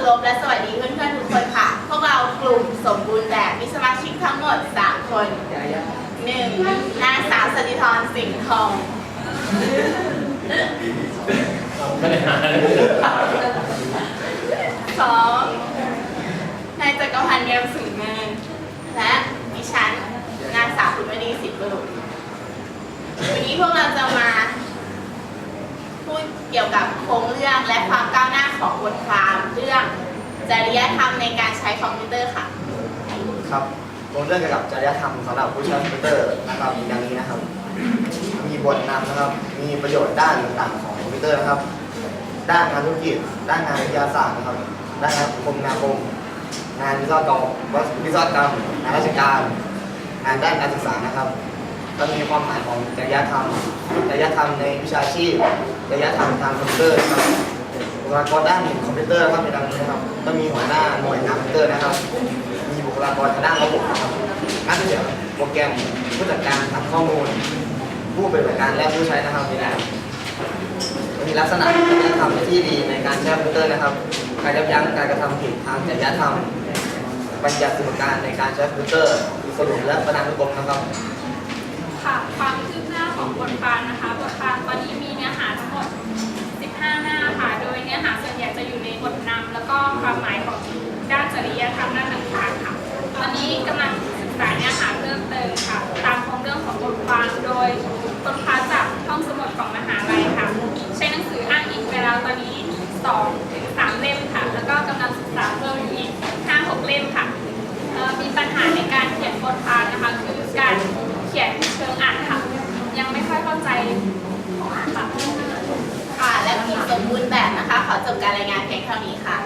ารพและสวัสดีเพื่อนๆทุกคนค่ะ พวกเรากลุ่มสมบูรณ์แบบมีสมาชิกทั้งหมด 3 คนหนึ่งนางสาวสติธรสิงห์ทอง ไม่ได้หาเลยสองนายจักรพันธ์เกมสูงเนิน และดิฉันนางสาวคุณวดีสิบบุรุษวันนี้พวกเราจะมา พูดเกี่ยวกับโครงเรื่องและความก้าวหน้าของบทความ จริยธรรมในการใช้คอมพิวเตอร์ค่ะ ครับผมเรื่องเกี่ยวกับจริยธรรมสำหรับผู้ใช้คอมพิวเตอร์นะครับมีดังนี้นะครับ มีบทนำนะครับ มีประโยชน์ด้านต่างๆของคอมพิวเตอร์นะครับ ด้านงานธุรกิจ ด้านงานวิทยาศาสตร์นะครับ ด้านงานคมนาคม งานวิศวกรรมวิศวกรรมงานราชการ งานด้านการศึกษานะครับก็มีความหมายของจริยธรรมจริยธรรมในวิชาชีพจริยธรรมทางคอมพิวเตอร์นะครับ ลากรด้านคอมพิวเตอร์ก็มีดังนี้นะครับก็มีหัวหน้าหน่วยงานคอมพิวเตอร์นะครับ มีบุคลากรทางด้านระบบนะครับนักเขียนโปรแกรมผู้จัดการทำข้อมูล ผู้ปฏิบัติการและผู้ใช้นะครับมีแล้วมีลักษณะจริยธรรมที่ดีในการใช้คอมพิวเตอร์นะครับการยับยั้งการกระทำผิดทางจริยธรรมบัญญัติสิทธิการในการใช้คอมพิวเตอร์สรุปและประนามทุกกรมนะครับค่ะความคืบหน้าของบทความนะคะ มบูรณ์แบบนะคะ ขอจบการรายงานเพียงเท่านี้ค่ะ